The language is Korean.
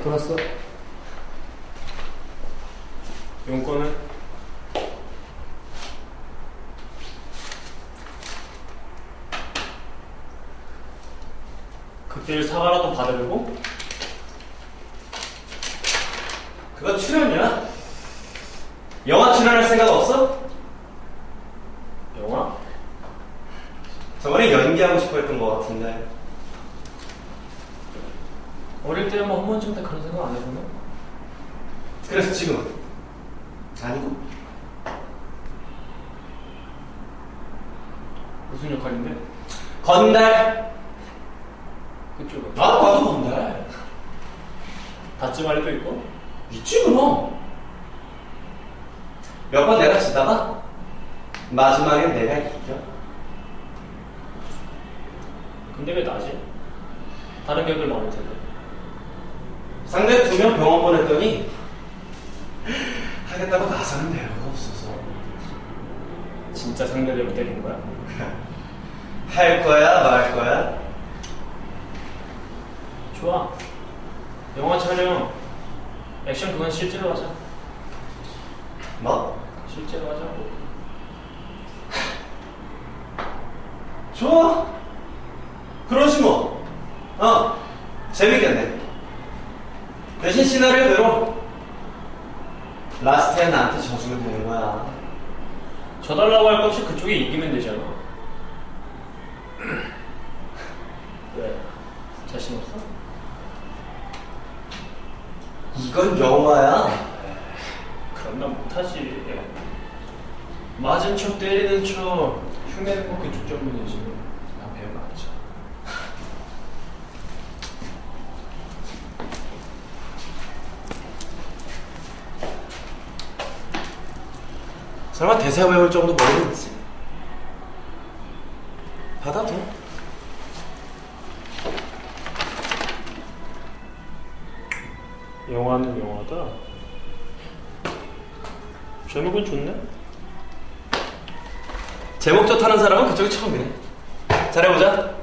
다 돌았어. 용건은? 그때를 사과라도 받으려고? 그거 출연이야? 영화 출연할 생각 없어? 영화? 저번에 연기하고 싶어 했던 것 같은데 어릴 때뭐 한 번쯤 때 그런 생각 안 해보나? 그래서 지금은? 아니고 무슨 역할인데? 건달 그쪽은? 나도 봐도 건달 알도 있고? 있지 그럼 몇 번 내가 지다가 마지막엔 내가 이겨 근데 왜 나지? 다른 격을 많을 텐데 상대 두 명 병원 보냈더니 하겠다고 나서는 배우가 없어서. 진짜 상대를 때린 거야? 할 거야 말 거야? 좋아. 영화 촬영. 액션 그건 실제로 하자. 뭐? 실제로 하자고 좋아. 그러지 뭐. 어, 재밌겠네 대신 시나리오대로. 라스트에 나한테 져주면 되는 거야. 져달라고 할것 없이 그쪽이 이기면 되잖아? 왜? 자신 없어? 이건 영화야. 그럼 난 못하지. 맞은 척 때리는 척 흉내는 거 그쪽 전문이지 난 배우가 아니잖아 설마 대사 외울 정도 머리는 있지? 받아도? 영화는 영화다. 제목은 좋네. 제목 좋다는 사람은 그쪽이 처음이네. 잘해보자